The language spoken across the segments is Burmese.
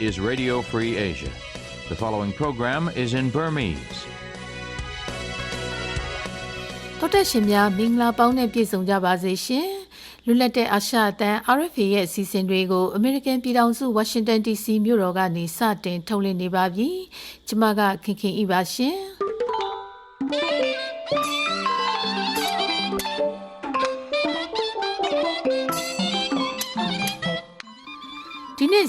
is Radio Free Asia. The following program is in Burmese. တော်တက်ရှင်များမင်္ဂလာပေါင်းနဲ့ပြည့်စုံကြပါစေရှင်လွတ်လပ်တဲ့အာရှအသံ RFA ရဲ့အစီအစဉ်တွေကို American ပြည်ထောင်စု Washington DC မြို့တော်ကနေစတင်ထုတ်လွှင့်နေပါပြီကျွန်မကခင်ခင်ဤပါရှင်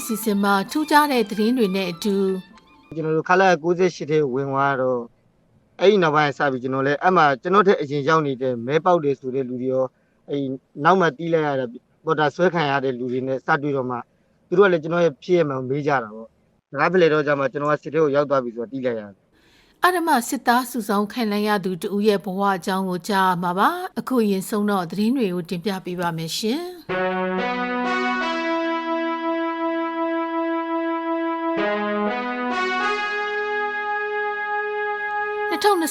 အစီအစဉ်မှာထူးခြားတဲ့သတင်းတွေနဲ့အတူကျွန်တော်တို့ခလာ68ထဲဝင်သွားတော့အဲ့ဒီနောက်ပိုင်းစပြီးကျွန်တော်လည်းအဲ့မှာကျွန်တော်ထက်အရင်ရောက်နေတဲ့မဲပေါက်တွေဆိုတဲ့လူတွေရောအဲ့ဒီနောက်မှတီးလိုက်ရတဲ့ပေါ်တာဆွဲခံရတဲ့လူတွေနဲ့စတွေ့တော့မှသူတို့ကလည်းကျွန်တော်ရဲ့ဖြစ်ရမှမေးကြတာပေါ့ဒါကဖလေတော့ကြမှာကျွန်တော်ကစစ်ထဲကိုရောက်သွားပြီဆိုတော့တီးလိုက်ရတယ်အရမစစ်သားစုဆောင်ခံလန်းရသူတူရဲ့ဘဝအကြောင်းကိုကြားမှာပါအခုရင်ဆုံးတော့သတင်းတွေကိုတင်ပြပေးပါမယ်ရှင်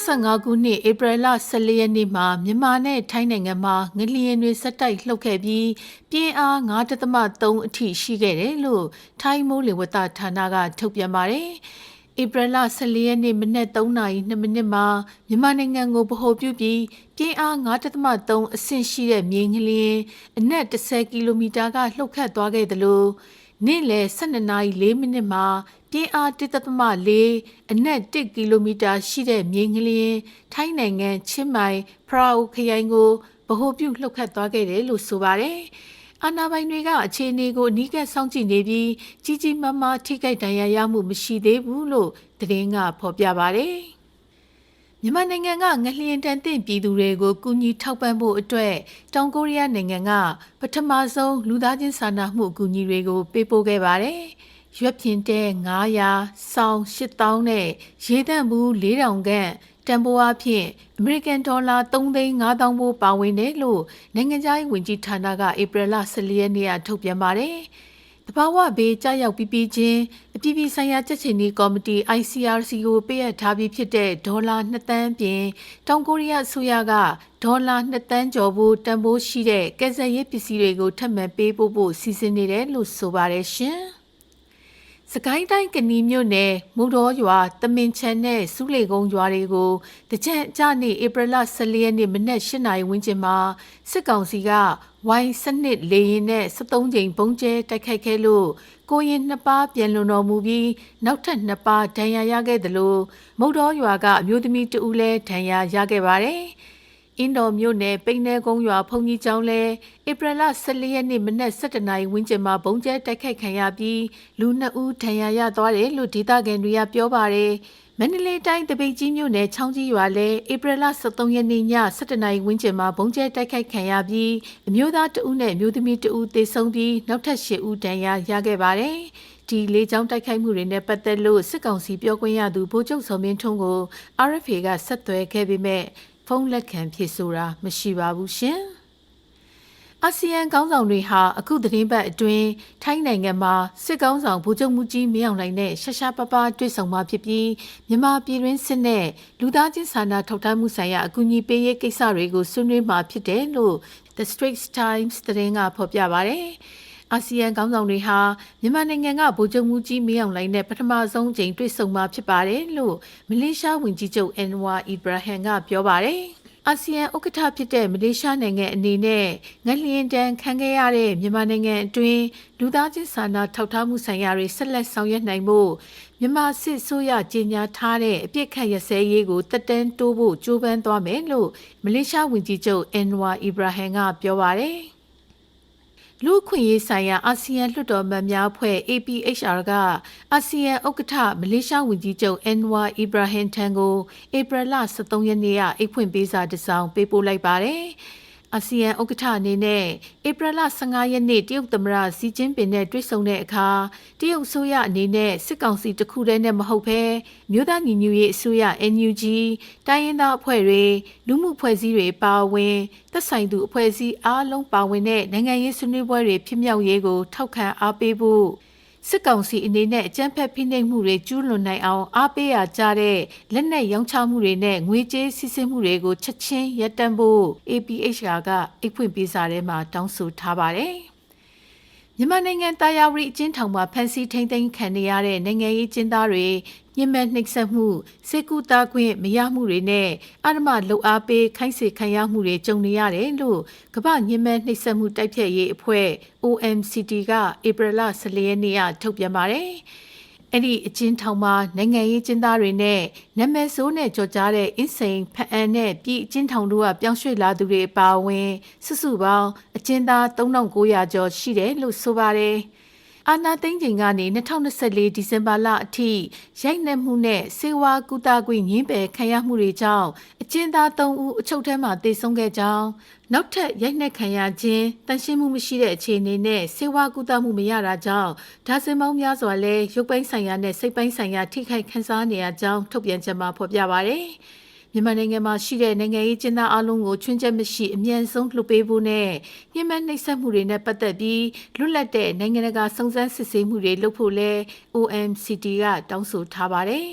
2025ခုနှစ်ဧပြီလ14ရက်နေ့မှာမြန်မာနဲ့ထိုင်းနိုင်ငံမှာငလျင်တွေဆက်တိုက်လှုပ်ခဲ့ပြီးပြင်းအား9.3အထိရှိခဲ့တယ်လို့ထိုင်းမိုးလေဝသဌာနကထုတ်ပြန်ပါတယ်။ဧပြီလ14ရက်နေ့မနက်3:02မိနစ်မှာမြန်မာနိုင်ငံကိုဗဟိုပြုပြီးပြင်းအား9.3အဆင့်ရှိတဲ့မြေငလျင်အနက်10ကီလိုမီတာကလှုပ်ခတ်သွားခဲ့တယ်လို့ နေ့လယ်12နာရီ4မိနစ်မှာပြင်းအား1.4အနက်1ကီလိုမီတာရှိတဲ့မြေငလျင်ထိုင်းနိုင်ငံချင်းမိုင်ဖရာအိုခရိုင်ကိုဗဟိုပြုလှုပ်ခတ်သွားခဲ့တယ်လို့ဆိုပါတယ်။အာနာပိုင်တွေကအခြေအနေကိုအနီးကပ်စောင့်ကြည့်နေပြီးကြီးကြီးမားမားထိခိုက်ဒဏ်ရာရမှုမရှိသေးဘူးလို့သတင်းကဖော်ပြပါတယ်။ မြန်မာနိုင်ငံကငလျင်တန်တင့်ပြည်သူတွေကိုကူညီထောက်ပံ့ဖို့အတွက်တောင်ကိုရီးယားနိုင်ငံကပထမဆုံးလူသားချင်းစာနာမှုအကူအညီတွေကိုပေးပို့ခဲ့ပါတယ်။ရွက်ဖြင်တဲ့900စောင်း8000နဲ့ရေတန့်ဘူး4000ခန့်တန်ဖိုးအဖြစ်အမေရိကန်ဒေါ်လာ3,5000ဘိုးပါဝင်တယ်လို့နိုင်ငံခြားရေးဝန်ကြီးဌာနကဧပြီလ14ရက်နေ့ကထုတ်ပြန်ပါတယ်။ တဘာဝဘေးကြောက်ရောက်ပြီးပြီးချင်းအပြည်ပြည်ဆိုင်ရာကြက်ချင်နီကော်မတီ ICRC ကိုပေးအပ်ထားပြီးဖြစ်တဲ့ဒေါ်လာ2သန်းပြင်တောင်ကိုရီးယားအစိုးရကဒေါ်လာ2သန်းကျော်ဖို့တန်ဖိုးရှိတဲ့ကယ်ဆယ်ရေးပစ္စည်းတွေကိုထပ်မံပေးပို့ဖို့စီစဉ်နေတယ်လို့ဆိုပါတယ်ရှင်။ စကိုင်းတိုင်းကနီမြို့နယ်မူတော်ရွာတမင်ချန်နဲ့စူးလေကုန်းရွာတွေကိုတကြံကြနေ့ဧပြီလ14ရက်နေ့မနက်8နာရီဝန်းကျင်မှာစစ်ကောင်စီကဝိုင်းစနစ်လေရင်နဲ့73ကြိမ်ဘုံကျဲတိုက်ခိုက်ခဲ့လို့ကိုရင်နှစ်ပါးပြန်လွန်တော်မူပြီးနောက်ထပ်နှစ်ပါးဒဏ်ရာရခဲ့တယ်လို့မုတ်တော်ရွာကအမျိုးသမီးတဦးလည်းဒဏ်ရာရခဲ့ပါတယ်။ အင်းတော်မြို့နယ်ပိန်းနယ်ကုန်းရွာဖုန်ကြီးကျောင်းလဲဧပြီလ14ရက်နေ့မနက်7:00နာရီဝန်းကျင်မှာဘုံကျဲတိုက်ခိုက်ခံရပြီးလူ2ဦးဒဏ်ရာရသွားတယ်လို့ဒေသခံတွေကပြောပါတယ်။မန္တလေးတိုင်းတပိတ်ကြီးမြို့နယ်ချောင်းကြီးရွာလဲဧပြီလ23ရက်နေ့ည7:00နာရီဝန်းကျင်မှာဘုံကျဲတိုက်ခိုက်ခံရပြီးအမျိုးသားတဦးနဲ့အမျိုးသမီးတဦးသေဆုံးပြီးနောက်ထပ်10ဦးဒဏ်ရာရခဲ့ပါတယ်။ဒီလေးချောင်းတိုက်ခိုက်မှုတွေနဲ့ပတ်သက်လို့စစ်ကောင်စီပြောခွင့်ရသူဗိုလ်ချုပ်စောမင်းထွန်းကို RFA ကဆက်သွယ်ခဲ့ပေမဲ့ ဖုန်းလက်ခံဖြစ်ဆိုတာမရှိပါဘူးရှင်။အာဆီယံခေါင်းဆောင်တွေဟာအခုသတင်းပတ်အတွင်းထိုင်းနိုင်ငံမှာစစ်ကောင်းဆောင်ဗိုလ်ချုပ်မှုကြီးမင်းအောင်လှိုင်နဲ့ရှရှာပပတွေ့ဆုံမှာဖြစ်ပြီးမြန်မာပြည်တွင်းစစ်နဲ့လူသားချင်းစာနာထောက်ထားမှုဆိုင်ရာအကူအညီပေးရေးကိစ္စတွေကိုဆွေးနွေးမှာဖြစ်တယ်လို့ The Straits Times သတင်းကဖော်ပြပါဗျ။ အာဆီယံခေါင်းဆောင်တွေဟာမြန်မာနိုင်ငံကဗိုလ်ချုပ်မှုကြီးမင်းအောင်လှိုင်နဲ့ပထမဆုံးကြိမ်တွေ့ဆုံမှာဖြစ်ပါတယ်လို့မလေးရှားဝန်ကြီးချုပ်အန်ဝါအီဘရာဟမ်ကပြောပါတယ်။အာဆီယံဥက္ကဋ္ဌဖြစ်တဲ့မလေးရှားနိုင်ငံအနေနဲ့ငလျင်တန်းခံခဲ့ရတဲ့မြန်မာနိုင်ငံအတွင်းလူသားချင်းစာနာထောက်ထားမှုဆိုင်ရာတွေဆက်လက်ဆောင်ရွက်နိုင်ဖို့မြန်မာစစ်ဆိုးရကြီးညာထားတဲ့အပြစ်ခတ်ရစဲရေးကိုတက်တန်းတိုးဖို့ကြိုးပမ်းသွားမယ်လို့မလေးရှားဝန်ကြီးချုပ်အန်ဝါအီဘရာဟမ်ကပြောပါတယ်။ လူခွင့်ရေးဆိုင်ရာအာဆီယံလွှတ်တော်မှတ်များဖွဲ့ APHR ကအာဆီယံဥက္ကဋ္ဌမလေးရှားဝန်ကြီးချုပ်အန်ဝါအီဘရာဟင်ထန်ကိုဧပြီလ23ရက်နေ့ကအိတ်ဖွင့်ပေးစာတစ်စောင်ပေးပို့လိုက်ပါတယ်။ အာဆီယံဥက္ကဋ္ဌအနေနဲ့ဧပြီလ15ရက်နေ့တရုတ်သမ္မတစီကျင်းပင်နဲ့တွေ့ဆုံတဲ့အခါတရုတ်ဆိုရအနေနဲ့စစ်ကောင်စီတစ်ခုတည်းနဲ့မဟုတ်ဘဲမြို့သားညီညွတ်ရေးအစိုးရ NUG တိုင်းရင်းသားအဖွဲ့တွေလူမှုဖွဲ့စည်းတွေပါဝင်သက်ဆိုင်သူအဖွဲ့အစည်းအားလုံးပါဝင်တဲ့နိုင်ငံရေးဆွေးနွေးပွဲတွေဖြစ်မြောက်ရေးကိုထောက်ခံအားပေးဖို့ စစ်ကောင်စီအနေနဲ့အကြမ်းဖက်ဖိနှိပ်မှုတွေကျူးလွန်နိုင်အောင်အားပေးရကြတဲ့လက်နက်ရောင်းချမှုတွေနဲ့ငွေကြေးစီးဆင်းမှုတွေကိုချက်ချင်းရပ်တန့်ဖို့ APHR ကအိတ်ဖွင့်ပေးစာထဲမှာတောင်းဆိုထားပါတယ်။ မမြန်မာနိုင်ငံတာယာဝတီအကျဉ်းထောင်မှာဖမ်းဆီးထိန်းသိမ်းခံနေရတဲ့နိုင်ငံရေးကျဉ်းသားတွေညှဉ်းပန်းနှိပ်စက်မှုစေကူတာခွင့်မရမှုတွေနဲ့အဓမ္မလှုပ်အားပေးခိုင်းစေခံရမှုတွေကြုံနေရတယ်လို့ကမ္ဘာညှဉ်းပန်းနှိပ်စက်မှုတိုက်ဖျက်ရေးအဖွဲ့ OMCT ကဧပြီလ14ရက်နေ့ကထုတ်ပြန်ပါတယ်။ အဲ့ဒီအချင်းထောင်မှာနိုင်ငံရေးကျင်းသားတွေနဲ့နာမည်ဆိုးနဲ့ကြော်ကြားတဲ့အင်းစိန်ဖအန်နဲ့ပြည်အချင်းထောင်တို့ကပြောင်းရွှေ့လာသူတွေအပါအဝင်စုစုပေါင်းအချင်းသား3900ကျော်ရှိတယ်လို့ဆိုပါတယ်။ အာနာသိန်းချိန်ကနေ2024ဒီဇင်ဘာလအထိရိုက်နှက်မှုနဲ့စေဝါကူတာကွေညင်းပယ်ခံရမှုတွေကြောင့်အကျဉ်းသား3ဦးအချုပ်ထဲမှာတေဆုံးခဲ့ကြောင်းနောက်ထပ်ရိုက်နှက်ခံရခြင်းတန်ရှင်းမှုမရှိတဲ့အခြေအနေနဲ့စေဝါကူတာမှုမရတာကြောင့်ဒါဇင်ပေါင်းများစွာလဲရုပ်ပိုင်းဆိုင်ရာနဲ့စိတ်ပိုင်းဆိုင်ရာထိခိုက်ခံစားနေရကြောင်းထုတ်ပြန်ချက်မှာဖော်ပြပါရယ်။ မြန်မာနိုင်ငံမှာရှိတဲ့နိုင်ငံရေးကျင်းသားအလုံးကိုချွင်းချက်မရှိအမြန်ဆုံးလှုပ်ပေးဖို့နဲ့ညှဉ်းပန်းနှိပ်စက်မှုတွေနဲ့ပတ်သက်ပြီးလွတ်လပ်တဲ့နိုင်ငံတကာစုံစမ်းစစ်ဆေးမှုတွေလုပ်ဖို့လဲ OMCT ကတောင်းဆိုထားပါတယ်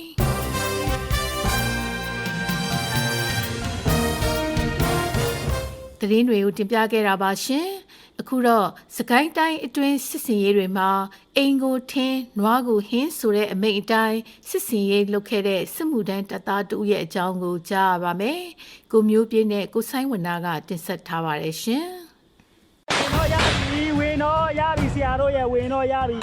။သတင်းတွေကိုတင်ပြခဲ့တာပါရှင်။ အခုတော့စကိုင်းတိုင်းအတွင်းစစ်စင်ရေးတွေမှာအိမ်ကိုထင်းနွားကိုဟင်းဆိုတဲ့အမိန့်အတိုင်းစစ်စင်ရေးလုပ်ခဲ့တဲ့စစ်မှုထမ်းတပ်သားတူရဲ့အကြောင်းကိုကြားရပါမယ်။ကိုမျိုးပြင်းနဲ့ကိုဆိုင်ဝနာကတင်ဆက်ထားပါတယ်ရှင်။ဝင်တော့ရပြီဝင်တော့ရပြီဆရာတို့ရဲ့ဝင်တော့ရပြီ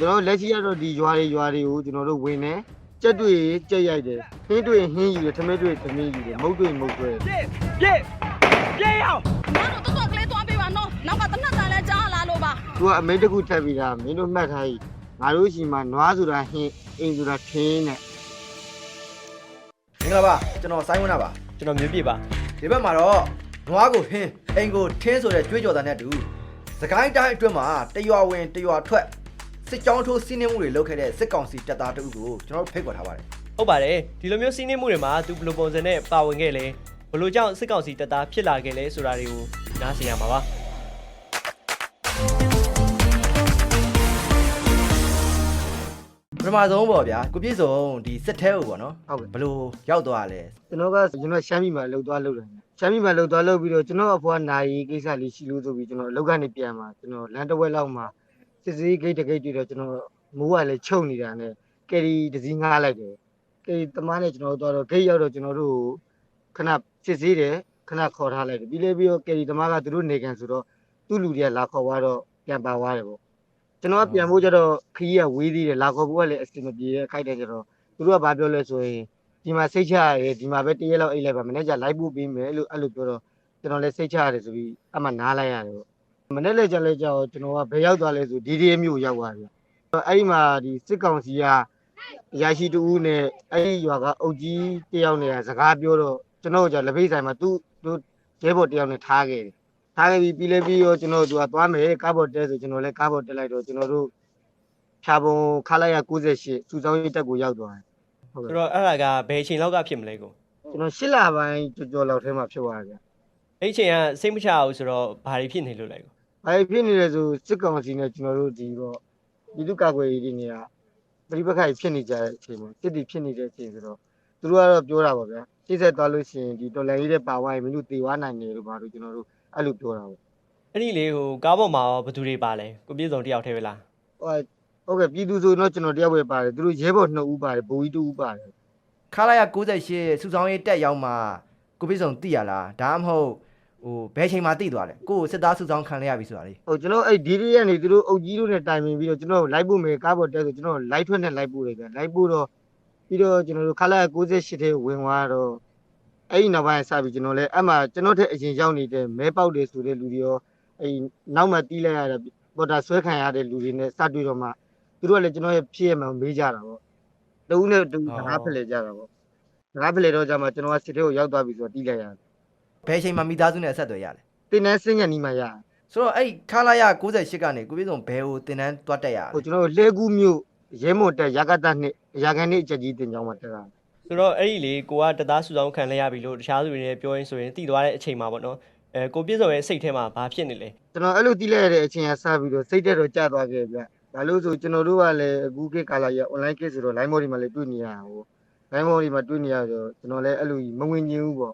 ကျွန်တော်လက်ရှိကတော့ဒီရွာတွေရွာတွေကိုကျွန်တော်တို့ဝင်နေကြက်တွေကြက်ရိုက်တယ်ဟင်းတွေဟင်းယူတယ်ထမင်းတွေထမင်းယူတယ်မုတ်တွေမုတ်တွေပြည့်ပြည့်ပြည့်အောင် နောက်ကတနက်တန်လဲကြားလာလို့ပါသူကအမိတ်တခုထပ်ပြီးတာမင်းတို့မှတ်ထားကြီးငါတို့ရှိမှနွားဆိုတာဟင်းအိမ်ဆိုတာခင်းနဲ့မင်္ဂလာပါကျွန်တော်ဆိုင်းဝနာပါကျွန်တော်မြင်းပြပါဒီဘက်မှာတော့နွားကိုဟင်းအိမ်ကိုထင်းဆိုတဲ့ကြွေးကြော်တဲ့နဲ့တူစကိုင်းတိုင်းအတွင်းမှာတရွာဝင်တရွာထွက်စစ်ကြောင်းထိုးစီးနှင်းမှုတွေလုပ်ခဲ့တဲ့စစ်ကောင်စီတပ်သားတို့ကိုကျွန်တော်တို့ဖိတ်ခေါ်ထားပါတယ်ဟုတ်ပါတယ်ဒီလိုမျိုးစီးနှင်းမှုတွေမှာသူဘယ်လိုပုံစံနဲ့ပါဝင်ခဲ့လဲဘယ်လိုကြောင့်စစ်ကောင်စီတပ်သားဖြစ်လာခဲ့လဲဆိုတာတွေကိုနားဆင်ရမှာပါ ထမဆုံးပေါ့ဗျာကိုပြည့်စုံဒီစစ်ထဲကိုပေါ့နော်ဟုတ်ကဲ့ဘလို့ရောက်သွားလဲကျွန်တော်ကကျွန်တော်ရှမ်းပြည်မှာလှုပ်သွားလှုပ်တယ်ရှမ်းပြည်မှာလှုပ်သွားလှုပ်ပြီးတော့ကျွန်တော်အဖွားနာရီကိစ္စလေးရှိလို့ဆိုပြီးကျွန်တော်အလုပ်ကနေပြန်มาကျွန်တော်လမ်းတစ်ဝက်လောက်မှာစစ်စေးဂိတ်တဂိတ်တွေတော့ကျွန်တော်မိုးကလည်းချုပ်နေတာနဲ့ကယ်ရီတစည်းငားလိုက်တယ်ကယ်ရီတမားနဲ့ကျွန်တော်တို့တော့ဂိတ်ရောက်တော့ကျွန်တော်တို့ခဏစစ်စေးတယ်ခဏခေါ်ထားလိုက်တယ်ပြီးလေပြီးတော့ကယ်ရီတမားကသူတို့နေကန်ဆိုတော့သူ့လူတွေကလာခေါ်သွားတော့ပြန်ပါသွားတယ်ပေါ့ ကျွန်တော်ကပြန်ဖို့ကြတော့ခရီးကဝေးသေးတယ်လာခေါ်ဖို့ကလည်းအဆင်မပြေတဲ့ခိုက်တဲ့ကြတော့သူတို့ကဘာပြောလဲဆိုရင်ဒီမှာစိတ်ချရတယ်ဒီမှာပဲတရက်လောက်အိတ်လိုက်ပါမနေ့ကလိုက်ဖို့ပြီးမယ်လို့အဲ့လိုပြောတော့ကျွန်တော်လည်းစိတ်ချရတယ်ဆိုပြီးအမှနားလိုက်ရတယ်ပေါ့မနေ့လည်းကြလဲကြောက်ကျွန်တော်ကဘယ်ရောက်သွားလဲဆိုဒီဒီမျိုးရောက်သွားပြီအဲ့ဒီမှာဒီစစ်ကောင်စီကအရာရှိတူဦးနဲ့အဲ့ဒီရွာကအုပ်ကြီးတယောက်နဲ့စကားပြောတော့ကျွန်တော်ကလက်ဖိတ်ဆိုင်မှာသူ့သူရဲဘော်တယောက်နဲ့ထားခဲ့တယ် ထားခဲ့ပြီးပြီးလဲပြီးရောကျွန်တော်တို့ကသွားမယ်ကားပေါ်တဲဆိုကျွန်တော်လည်းကားပေါ်တက်လိုက်တော့ကျွန်တော်တို့ဖြာပုံခလာရ98စူစောင်းရေးတက်ကိုရောက်သွားတယ်ဟုတ်ကဲ့ဆိုတော့အဲ့ဒါကဘယ်အချိန်လောက်ကဖြစ်မလဲကိုကျွန်တော်၈လပိုင်းကြော်ကြော်လောက်ထဲမှာဖြစ်သွားတယ်အဲ့အချိန်ကစိတ်မချဘူးဆိုတော့ဘာတွေဖြစ်နေလို့လဲကိုဘာတွေဖြစ်နေလဲဆိုစစ်ကောင်စီနဲ့ကျွန်တော်တို့ဒီတော့ဒီလူကာကွယ်ရေးတွေနေရပြိပခါဖြစ်နေကြတဲ့အချိန်မှာစစ်တီဖြစ်နေတဲ့အချိန်ဆိုတော့သူတို့ကတော့ပြောတာပါဗျာရှေ့ဆက်သွားလို့ရှိရင်ဒီတော်လန်ရေးတဲ့ပါဝိုင်းမင်းတို့တေဝါနိုင်တယ်လို့ဘာလို့ကျွန်တော်တို့ အဲ့လိုပြောတာပေါ့အဲ့ဒီလေဟိုကားပေါ်မှာရောဘယ်သူတွေပါလဲကိုပြည့်စုံတယောက်တည်းပဲလားဟိုဟုတ်ကဲ့ပြည်သူဆိုတော့ကျွန်တော်တယောက်ပဲပါတယ်သူတို့ရဲဘော်2ဦးပါတယ်ဘိုးကြီး2ဦးပါတယ်ခါလာရ68စုဆောင်ရေးတက်ရောက်မှကိုပြည့်စုံသိရလားဒါမှမဟုတ်ဟိုဘယ်ချိန်မှသိသွားလဲကိုစစ်သားစုဆောင်ခံရပြီဆိုတာလေဟုတ်ကျွန်တော်အဲ့ဒီဒီရက်နေသူတို့အုပ်ကြီးတို့နဲ့တိုင်ပင်ပြီးတော့ကျွန်တော်လိုက်ဖို့မယ်ကားပေါ်တက်ဆိုကျွန်တော်လိုက်ထွက်နဲ့လိုက်ပို့တယ်ဗျလိုက်ပို့တော့ပြီးတော့ကျွန်တော်တို့ခလာ68ထဲဝင်သွားတော့ အဲ့ဒီနောက်ပိုင်းစပြီးကျွန်တော်လည်းအဲ့မှာကျွန်တော်ထက်အရင်ရောက်နေတဲ့မဲပေါက်တွေဆိုတဲ့လူတွေရောအဲ့နောက်မှတီးလိုက်ရတဲ့ပေါ်တာဆွဲခံရတဲ့လူတွေနဲ့စတွေ့တော့မှသူတို့ကလည်းကျွန်တော်ရဲ့ဖြစ်ရမှမေးကြတာပေါ့တဦးနဲ့တူစကားဖလှယ်ကြတာပေါ့စကားဖလှယ်တော့ကြမှာကျွန်တော်ကစစ်ထဲကိုရောက်သွားပြီဆိုတော့တီးလိုက်ရတယ်ဘယ်ချိန်မှမိသားစုနဲ့အဆက်အသွယ်ရလဲတင်းနှန်းစင်းညနီမှရဆိုတော့အဲ့ခလာရ68ကနေကိုပြည့်စုံဘယ်ကိုတင်းနှန်းတွားတက်ရလဲဟိုကျွန်တော်လှဲကူးမြို့ရဲမွန်တက်ရကတနှစ်ရာခံနှစ်အချက်ကြီးတင်ကြောင်းမှာတက်တာ ဆိုတော့အဲ့ဒီလေကိုကတသားစုဆောင်ခံလဲရပြီလို့တခြားသူတွေနဲ့ပြောရင်းဆိုရင်တည်သွားတဲ့အချိန်မှာပေါ့နော်အဲကိုပြည့်စုံရဲ့စိတ်ထဲမှာဘာဖြစ်နေလဲကျွန်တော်အဲ့လိုတီးလိုက်ရတဲ့အချိန်ကစပြီးတော့စိတ်တက်တော့ကျသွားခဲ့ဗျဘာလို့ဆိုကျွန်တော်တို့ကလည်းအခုခေတ်ကာလကြီး online ခေတ်ဆိုတော့ line mode တွေမှာလည်းတွေ့နေရတာဟို line mode တွေမှာတွေ့နေရတော့ကျွန်တော်လည်းအဲ့လိုမဝင်ကျင်ဘူးပေါ့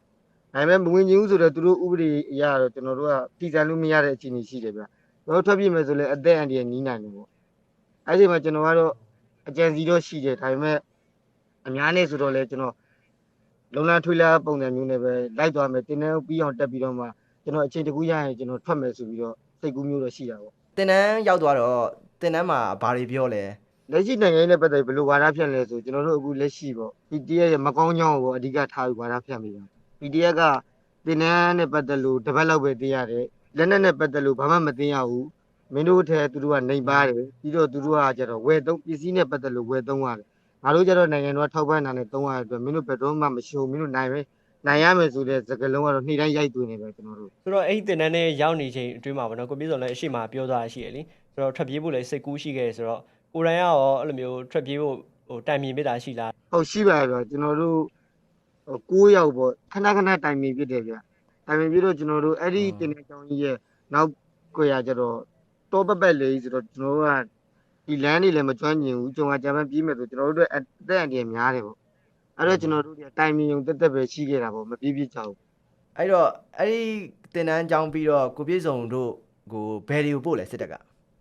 ဒါပေမဲ့မဝင်ကျင်ဘူးဆိုတော့သူတို့ဥပဒေအရတော့ကျွန်တော်တို့ကပြည်စံလို့မရတဲ့အခြေအနေရှိတယ်ဗျကျွန်တော်ထွက်ပြေးမယ်ဆိုလဲအသက်အန္တရာယ်နီးနိုင်တယ်ပေါ့အဲ့ဒီမှာကျွန်တော်ကတော့အကြံစီတော့ရှိတယ်ဒါပေမဲ့ အများနဲ့ဆိုတော့လဲကျွန်တော်လုံလန်းထွေးလာပုံစံမျိုးနဲ့ပဲလိုက်သွားမယ်တင်းနှန်းပြီးအောင်တက်ပြီးတော့မှကျွန်တော်အချိန်တကူရရင်ကျွန်တော်ထွက်မယ်ဆိုပြီးတော့စိတ်ကူးမျိုးတော့ရှိတာပေါ့တင်တန်းရောက်သွားတော့တင်တန်းမှာဘာတွေပြောလဲလက်ရှိနိုင်ငံရေးနဲ့ပတ်သက်ပြီးဘယ်လိုဝါဒဖြန့်လဲဆိုကျွန်တော်တို့အခုလက်ရှိပေါ့ PTS ရဲ့မကောင်းကြောင်းကိုပေါ့အဓိကထားပြီးဝါဒဖြန့်ပြီးတာ PTS ကတင်နန်းနဲ့ပတ်သက်လို့တစ်ပတ်လောက်ပဲသိရတယ်လက်နက်နဲ့ပတ်သက်လို့ဘာမှမသိရဘူးမင်းတို့ထဲသူတို့ကနေပါတယ်ပြီးတော့သူတို့ကကျတော့ဝယ်သုံးပစ္စည်းနဲ့ပတ်သက်လို့ဝယ်သုံးရတယ် ငါတို့ကျတော့နိုင်ငံတော်ကထောက်ပံ့တာနဲ့သုံးရတဲ့အတွက်မင်းတို့ဘယ်တော့မှမရှုံမင်းတို့နိုင်ပဲနိုင်ရမယ်ဆိုတဲ့စကားလုံးကတော့နေ့တိုင်းရိုက်သွင်းနေပဲကျွန်တော်တို့ဆိုတော့အဲ့ဒီတင်တန်းနဲ့ရောက်နေချိန်အတွင်းမှာပေါ့နော်ကိုပြည့်စုံလည်းအရှိမပြောသွားတာရှိရလေဆိုတော့ထွက်ပြေးဖို့လည်းစိတ်ကူးရှိခဲ့တယ်ဆိုတော့ကိုရိုင်းကရောအဲ့လိုမျိုးထွက်ပြေးဖို့ဟိုတိုင်မြင်ပြတာရှိလားဟုတ်ရှိပါရဲ့ဗျကျွန်တော်တို့ဟို9ယောက်ပေါ့ခဏခဏတိုင်ပင်ဖြစ်တယ်ဗျတိုင်ပင်ပြီးတော့ကျွန်တော်တို့အဲ့ဒီတင်တဲ့ကြောင်းကြီးရဲ့နောက်ကိုရကျတော့တောပပက်လေးဆိုတော့ကျွန်တော်တို့က ဒီလမ်းနေလည်းမကျွမ်းကျင်ဘူးကျွန်တော်ကဂျပန်ပြေးမယ်ဆိုကျွန်တော်တို့အတွက်အသက်အန္တရာယ်များတယ်ပေါ့အဲ့တော့ကျွန်တော်တို့ကတိုင်ပင်ုံတက်တက်ပဲရှိခဲ့တာပေါ့မပြေးပြေးချောက်အဲ့တော့အဲ့ဒီတင်တန်းကြောင်းပြီးတော့ကိုပြည့်စုံတို့ကိုဘယ်တွေကိုပို့လဲစစ်တပ်က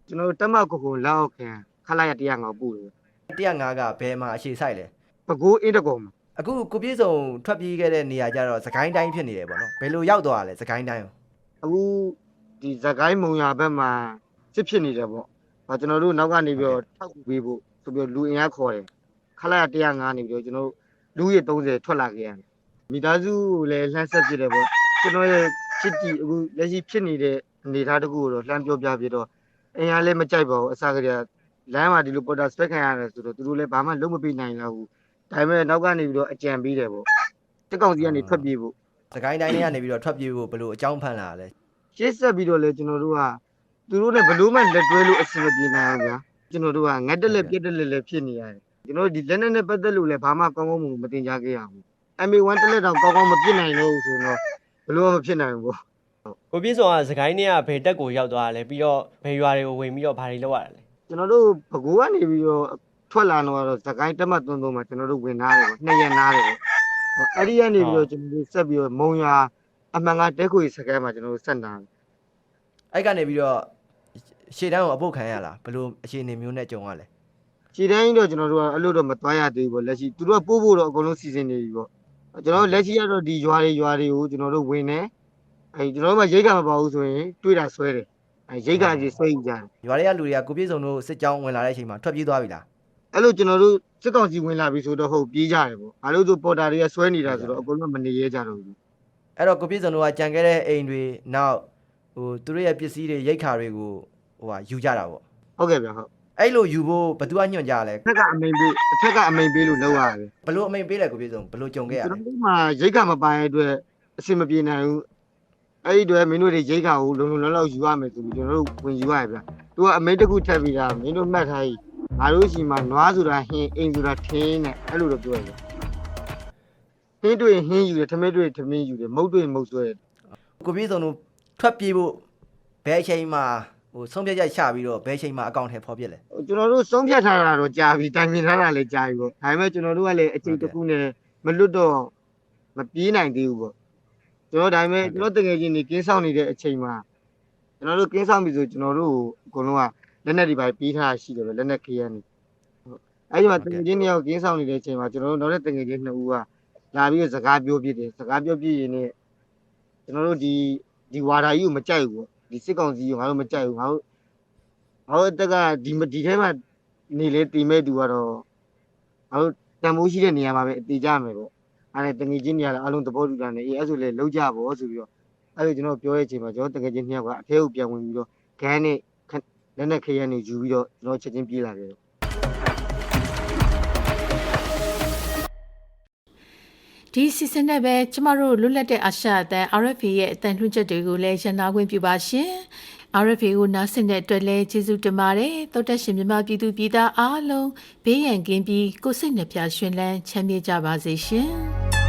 ကျွန်တော်တို့တက်မကိုကိုလောက်အောင်ခံခလာရတရားငေါပို့တယ်105ကဘယ်မှာအခြေဆိုင်လဲပကိုးအင်းတကုံမှာအခုကိုပြည့်စုံထွက်ပြေးခဲ့တဲ့နေရာကျတော့စကိုင်းတိုင်းဖြစ်နေတယ်ပေါ့နော်ဘယ်လိုရောက်သွားတာလဲစကိုင်းတိုင်းကိုအခုဒီဇကိုင်းမုံရဘက်မှာစစ်ဖြစ်နေတယ်ပေါ့။ ဟာကျွန်တော်တို့နောက်ကနေပြီးတော့ထောက်ကူပေးဖို့ဆိုပြီးတော့လူအင်အားခေါ်တယ်။ခလာရ105နေပြီးတော့ကျွန်တော်တို့လူရ30ထွက်လာခဲ့ရတယ်။မိသားစုကိုလည်းလှမ်းဆက်ပြတယ်ပေါ့။ကျွန်တော်ရဲ့ချစ်တီအခုလက်ရှိဖြစ်နေတဲ့အနေအထားတစ်ခုကိုတော့လှမ်းပြောပြပြတော့အင်အားလည်းမကြိုက်ပါဘူးအစားကလေးကလမ်းမှာဒီလိုပေါ်တာစပက်ခံရတယ်ဆိုတော့သူတို့လည်းဘာမှလုံးမပေးနိုင်တော့ဘူး။ဒါပေမဲ့နောက်ကနေပြီးတော့အကြံပေးတယ်ပေါ့။တက်ကောင်စီကနေထွက်ပြေးဖို့စကိုင်းတိုင်းထဲကနေပြီးတော့ထွက်ပြေးဖို့ဘယ်လိုအကြောင်းဖန်လာတာလဲရှေ့ဆက်ပြီးတော့လေကျွန်တော်တို့က သူတို့နဲ့ဘယ်လို့မှလက်တွဲလို့အဆင်မပြေနိုင်ဘူးဗျာကျွန်တော်တို့ကငတ်တက်လက်ပြက်တက်လက်လက်ဖြစ်နေရတယ်ကျွန်တော်တို့ဒီလက်နက်နဲ့ပတ်သက်လို့လည်းဘာမှကောင်းကောင်းမွန်မွန်မတင်ကြခဲ့ရဘူး MA1 တက်လက်တော့ကောင်းကောင်းမပြစ်နိုင်လို့ဆိုတော့ဘယ်လို့မှမဖြစ်နိုင်ဘူးပေါ့ကိုပြည့်စုံကစကိုင်းနဲ့ကဘယ်တက်ကိုရောက်သွားတာလဲပြီးတော့ဘယ်ရွာတွေကိုဝင်ပြီးတော့ဘာတွေလုပ်ရတာလဲကျွန်တော်တို့ဘကိုးကနေပြီးတော့ထွက်လာတော့တော့သကိုင်းတက်မှတ်သွန်းသွန်းမှာကျွန်တော်တို့ဝင်သားတယ်ပေါ့နှစ်ရက်နားတယ်ပေါ့ဟောအဲ့ဒီကနေပြီးတော့ကျွန်တော်တို့ဆက်ပြီးတော့မုံရွာအမှန်ကတဲခွေစကဲမှာကျွန်တော်တို့ဆက်တာတယ် အဲ့ကနေပြီးတော့ရှေ့တန်းကိုအပုတ်ခံရလားဘယ်လိုအခြေအနေမျိုးနဲ့ကြုံရလဲခြေတိုင်းတော့ကျွန်တော်တို့ကအဲ့လိုတော့မသွားရသေးဘူးပေါ့လက်ရှိသူတို့ကပို့ဖို့တော့အကုန်လုံးစီစဉ်နေပြီပေါ့ကျွန်တော်တို့လက်ရှိကတော့ဒီရွာတွေရွာတွေကိုကျွန်တော်တို့ဝင်နေအဲကျွန်တော်တို့မှရိတ်ကမပါဘူးဆိုရင်တွေးတာဆွဲတယ်အဲရိတ်ကကြီးဆွဲယူကြတယ်ရွာတွေကလူတွေကကိုပြည့်စုံတို့စစ်ကြောင်းဝင်လာတဲ့အချိန်မှာထွက်ပြေးသွားပြီလားအဲ့လိုကျွန်တော်တို့စစ်ကောင်စီဝင်လာပြီဆိုတော့ဟုတ်ပြေးကြတယ်ပေါ့ဘာလို့ဆိုပေါ်တာတွေကဆွဲနေတာဆိုတော့အကုန်လုံးမနေရဲကြတော့ဘူးအဲ့တော့ကိုပြည့်စုံတို့ကကြံခဲ့တဲ့အိမ်တွေနောက် ဟိုသူတို့ရဲ့ပစ္စည်းတွေရိတ်ခါတွေကိုဟိုဟာယူကြတာပေါ့ဟုတ်ကဲ့ဗျဟုတ်အဲ့လိုယူဖို့ဘသူကညွှန်ကြလဲအထက်ကအမိန်ပေးအထက်ကအမိန်ပေးလို့လောက်ရတယ်ဘလို့အမိန်ပေးလဲကိုပြည့်စုံဘလို့ကြုံခဲ့ရကျွန်လဲတော်တို့မှရိတ်ကမပိုင်တဲ့အတွက်အဆင်မပြေနိုင်ဘူးအဲ့ဒီအတွက်မင်းတို့တွေရိတ်ကကိုလုံလုံလောက်လောက်ယူရမယ်ဆိုပြီးကျွန်တော်တို့ဝင်ယူရတယ်ဗျသူကအမိန်တစ်ခုထပ်ပြီးတာမင်းတို့မှတ်ထားကြီးငါတို့ရှိမှနွားဆိုတာဟင်းအိမ်ဆိုတာထင်းနဲ့အဲ့လိုတော့ပြောရတယ်ဟင်းတွေ့ဟင်းယူတယ်ထမင်းတွေ့ထမင်းယူတယ်မုတ်တွေ့မုတ်ဆွဲတယ်ကိုပြည့်စုံတို့ ထွက်ပြေးဖို့ဘယ်အချိန်မှာဟိုဆုံးဖြတ်ချက်ချပြီးတော့ဘယ်အချိန်မှာအကောင့်ထဲပေါ်ပြစ်လဲကျွန်တော်တို့ဆုံးဖြတ်ထားတာတော့ကြာပြီတိုင်ပင်ထားတာလည်းကြာပြီပေါ့ဒါပေမဲ့ကျွန်တော်တို့ကလည်းအချိန်တစ်ခုနဲ့မလွတ်တော့မပြေးနိုင်သေးဘူးပေါ့ကျွန်တော်ဒါပေမဲ့ကျွန်တော်တကယ်ချင်းနေကင်းဆောင်နေတဲ့အချိန်မှာကျွန်တော်တို့ကင်းဆောင်ပြီဆိုကျွန်တော်တို့အကုန်လုံးကလက်နက်တွေပါပြေးထားတာရှိတယ်ပဲလက်နက်ခေးရနေဟုတ်အဲ့ဒီမှာတကယ်ချင်းနှစ်ယောက်ကင်းဆောင်နေတဲ့အချိန်မှာကျွန်တော်တို့နောက်တဲ့တကယ်ချင်းနှစ်ဦးကလာပြီးတော့စကားပြောပြတယ်စကားပြောပြရင်လည်းကျွန်တော်တို့ဒီ ဒီဝါဒကြီးကိုမကြိုက်ဘူးပေါ့ဒီစစ်ကောင်စီကိုငါတို့မကြိုက်ဘူးငါတို့ငါတို့အတက်ကဒီမဒီထဲမှာနေလေတီမဲ့သူကတော့ငါတို့တန်ဖိုးရှိတဲ့နေရာမှာပဲအတီးကြမယ်ပေါ့အဲ့ဒါတငယ်ချင်းနေရာလည်းအလုံးသဘောတူတာနဲ့အေးအဲ့ဆိုလေလောက်ကြပေါ့ဆိုပြီးတော့အဲ့လိုကျွန်တော်ပြောရဲ့အချိန်မှာကျွန်တော်တငယ်ချင်းနှစ်ယောက်ကအထဲကိုပြန်ဝင်ပြီးတော့ဂန်းနဲ့ခက်လက်နဲ့ခရမ်းနေယူပြီးတော့ကျွန်တော်ချက်ချင်းပြေးလာခဲ့တယ် ဒီစီစဉ်နဲ့ပဲကျမတို့လွတ်လပ်တဲ့အာရှအသံ RFA ရဲ့အသံလွှင့်ချက်တွေကိုလည်းရန်နာခွင့်ပြုပါရှင်။ RFA ကိုနားဆင်တဲ့အတွက်လည်းကျေးဇူးတင်ပါတယ်။တောတက်ရှင်မြမပြည်သူပြည်သားအားလုံးဘေးရန်ကင်းပြီးကိုယ်စိတ်နှပြရှင်လန်းချမ်းမြေ့ကြပါစေရှင်။